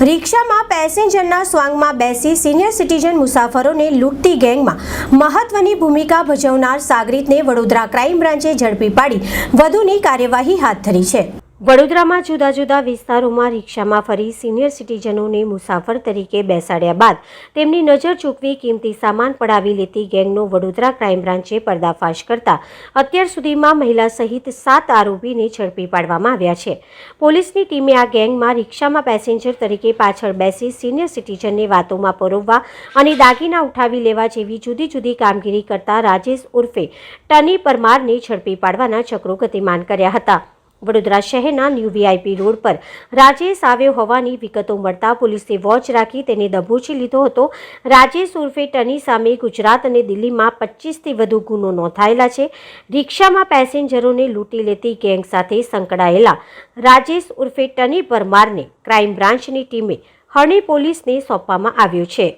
રિક્ષામાં પેસેન્જરના સ્વાંગમાં બેસી senior citizen મુસાફરોને લૂંટતી ગેંગમાં મહત્વની ભૂમિકા ભજવનાર સાગરીતને વડોદરા ક્રાઇમ બ્રાન્ચે ઝડપી પાડી. વધુની કાર્યવાહી હાથ ધરી છે. વડોદરામાં જુદા જુદા વિસ્તારોમાં રિક્ષામાં ફરી સિનિયર સિટીઝનોને મુસાફર તરીકે બેસાડ્યા બાદ તેમની નજર ચૂકવી કિંમતી સામાન પડાવી લેતી ગેંગનો વડોદરા ક્રાઇમ બ્રાન્ચે પર્દાફાશ કરતા અત્યાર સુધીમાં મહિલા સહિત સાત આરોપીને ઝડપી પાડવામાં આવ્યા છે. પોલીસની ટીમે આ ગેંગમાં રિક્ષામાં પેસેન્જર તરીકે પાછળ બેસી સિનિયર સિટીઝનને વાતોમાં પરોવવા અને દાગીના ઉઠાવી લેવા જેવી જુદી જુદી કામગીરી કરતા રાજેશ ઉર્ફે ટની પરમારને ઝડપી પાડવાના ચક્રો ગતિમાન કર્યા હતા. વડોદરા શહેરના ન્યૂ વીઆઈપી રોડ પર રાજેશ આવ્યો હોવાની વિગતો મળતા પોલીસે વોચ રાખી તેને દબોચી લીધો હતો. રાજેશ ઉર્ફે ટની સામે ગુજરાત અને દિલ્હીમાં પચીસથી વધુ ગુનો નોંધાયેલા છે. રિક્ષામાં પેસેન્જરોને લૂંટી લેતી ગેંગ સાથે સંકળાયેલા રાજેશ ઉર્ફે ટની પરમારને ક્રાઇમ બ્રાન્ચની ટીમે હરણી પોલીસને સોંપવામાં આવ્યો છે.